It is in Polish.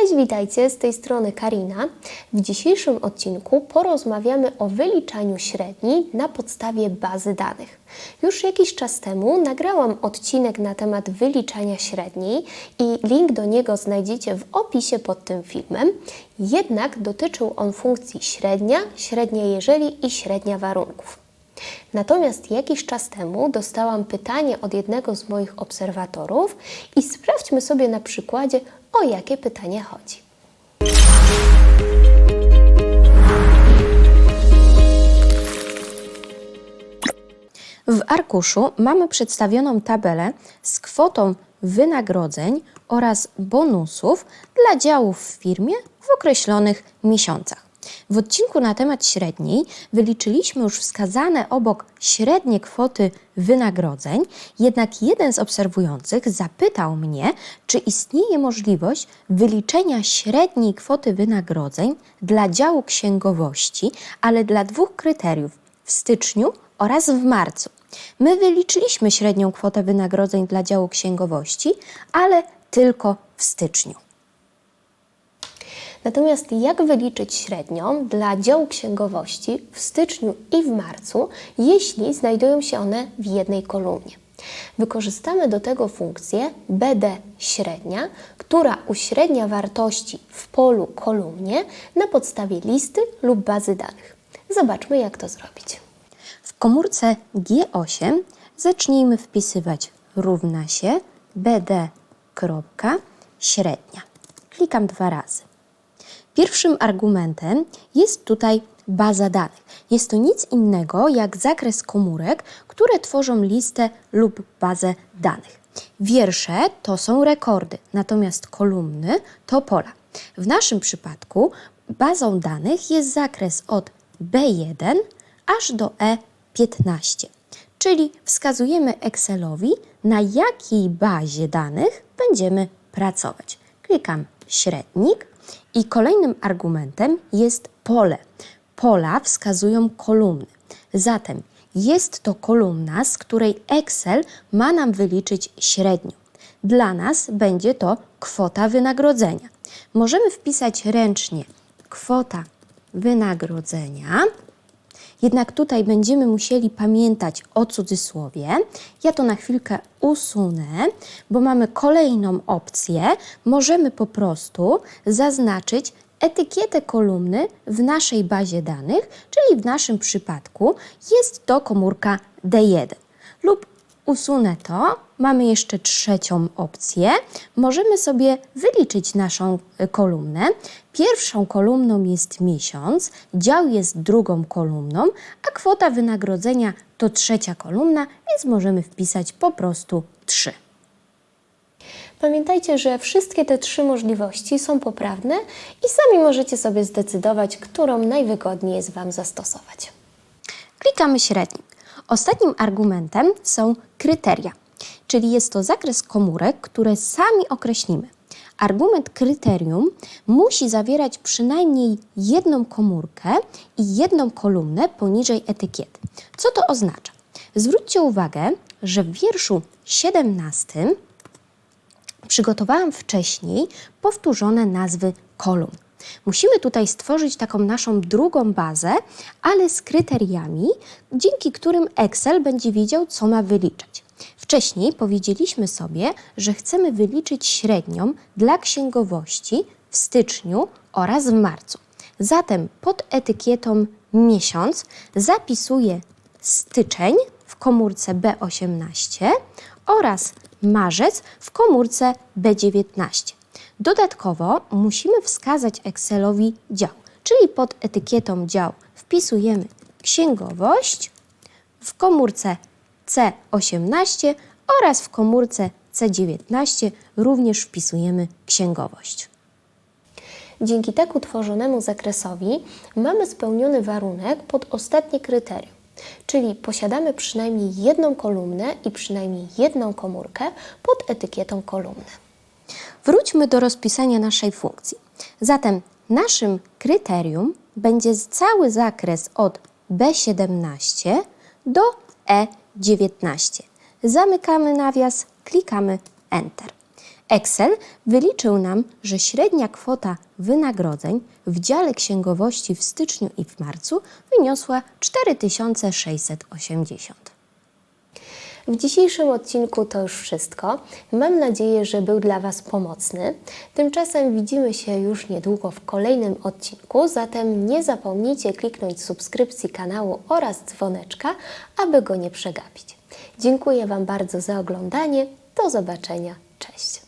Cześć, witajcie, z tej strony Karina. W dzisiejszym odcinku porozmawiamy o wyliczaniu średniej na podstawie bazy danych. Już jakiś czas temu nagrałam odcinek na temat wyliczania średniej i link do niego znajdziecie w opisie pod tym filmem. Jednak dotyczył on funkcji średnia, średnia jeżeli i średnia warunków. Natomiast jakiś czas temu dostałam pytanie od jednego z moich obserwatorów i sprawdźmy sobie na przykładzie, o jakie pytanie chodzi. W arkuszu mamy przedstawioną tabelę z kwotą wynagrodzeń oraz bonusów dla działów w firmie w określonych miesiącach. W odcinku na temat średniej wyliczyliśmy już wskazane obok średnie kwoty wynagrodzeń, jednak jeden z obserwujących zapytał mnie, czy istnieje możliwość wyliczenia średniej kwoty wynagrodzeń dla działu księgowości, ale dla dwóch kryteriów w styczniu oraz w marcu. My wyliczyliśmy średnią kwotę wynagrodzeń dla działu księgowości, ale tylko w styczniu. Natomiast jak wyliczyć średnią dla działu księgowości w styczniu i w marcu, jeśli znajdują się one w jednej kolumnie? Wykorzystamy do tego funkcję BD średnia, która uśrednia wartości w polu kolumnie na podstawie listy lub bazy danych. Zobaczmy, jak to zrobić. W komórce G8 zacznijmy wpisywać równa się BD średnia. Klikam dwa razy. Pierwszym argumentem jest tutaj baza danych. Jest to nic innego jak zakres komórek, które tworzą listę lub bazę danych. Wiersze to są rekordy, natomiast kolumny to pola. W naszym przypadku bazą danych jest zakres od B1 aż do E15, czyli wskazujemy Excelowi, na jakiej bazie danych będziemy pracować. Klikam średnik i kolejnym argumentem jest pole. Pola wskazują kolumny. Zatem jest to kolumna, z której Excel ma nam wyliczyć średnią. Dla nas będzie to kwota wynagrodzenia. Możemy wpisać ręcznie kwota wynagrodzenia. Jednak tutaj będziemy musieli pamiętać o cudzysłowie. Ja to na chwilkę usunę, bo mamy kolejną opcję. Możemy po prostu zaznaczyć etykietę kolumny w naszej bazie danych, czyli w naszym przypadku jest to komórka D1 lub usunę to, mamy jeszcze trzecią opcję. Możemy sobie wyliczyć naszą y, kolumnę. Pierwszą kolumną jest miesiąc, dział jest drugą kolumną, a kwota wynagrodzenia to trzecia kolumna, więc możemy wpisać po prostu 3. Pamiętajcie, że wszystkie te trzy możliwości są poprawne i sami możecie sobie zdecydować, którą najwygodniej jest Wam zastosować. Klikamy średnik. Ostatnim argumentem są kryteria, czyli jest to zakres komórek, które sami określimy. Argument kryterium musi zawierać przynajmniej jedną komórkę i jedną kolumnę poniżej etykiety. Co to oznacza? Zwróćcie uwagę, że w wierszu 17 przygotowałam wcześniej powtórzone nazwy kolumn. Musimy tutaj stworzyć taką naszą drugą bazę, ale z kryteriami, dzięki którym Excel będzie wiedział, co ma wyliczać. Wcześniej powiedzieliśmy sobie, że chcemy wyliczyć średnią dla księgowości w styczniu oraz w marcu. Zatem pod etykietą miesiąc zapisuję styczeń w komórce B18 oraz marzec w komórce B19. Dodatkowo musimy wskazać Excelowi dział, czyli pod etykietą dział wpisujemy księgowość w komórce C18 oraz w komórce C19 również wpisujemy księgowość. Dzięki tak utworzonemu zakresowi mamy spełniony warunek pod ostatnie kryterium, czyli posiadamy przynajmniej jedną kolumnę i przynajmniej jedną komórkę pod etykietą kolumny. Wróćmy do rozpisania naszej funkcji. Zatem naszym kryterium będzie cały zakres od B17 do E19. Zamykamy nawias, klikamy Enter. Excel wyliczył nam, że średnia kwota wynagrodzeń w dziale księgowości w styczniu i w marcu wyniosła 4680. W dzisiejszym odcinku to już wszystko. Mam nadzieję, że był dla Was pomocny. Tymczasem widzimy się już niedługo w kolejnym odcinku, zatem nie zapomnijcie kliknąć subskrypcji kanału oraz dzwoneczka, aby go nie przegapić. Dziękuję Wam bardzo za oglądanie. Do zobaczenia. Cześć.